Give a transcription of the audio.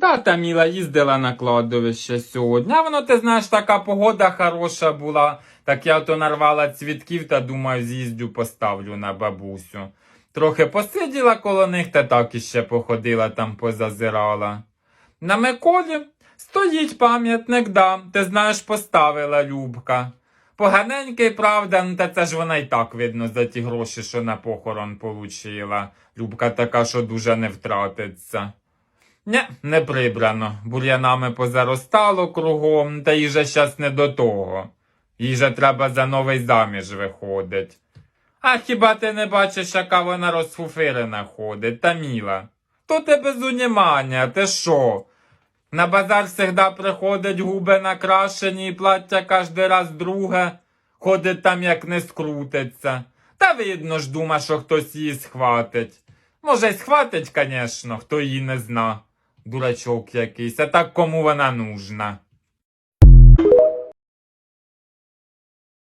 Да, Таміла їздила на кладовище сьогодні. А воно, ти знаєш, така погода хороша була. Так я то нарвала цвітків та думаю, з'їздю поставлю на бабусю. Трохи посиділа коло них та так іще походила там позазирала. На Миколі стоїть пам'ятник, да, ти знаєш, поставила Любка. Поганенький, правда, ну та це ж вона й так видно за ті гроші, що на похорон получила. Любка така, що дуже не втратиться. Не, не прибрано. Бур'янами позаростало кругом, та їй же щас не до того. Їй же треба за новий заміж виходить. А хіба ти не бачиш, яка вона розфуфирена ходить, Таміла? То ти без унімання, ти що? На базар завжди приходить губи накрашені і плаття кожен раз друге, ходить там як не скрутиться. Та видно ж дума, що хтось її схватить. Може, схватить, звісно, хто її не зна. Дурачок якийсь, а так кому вона нужна.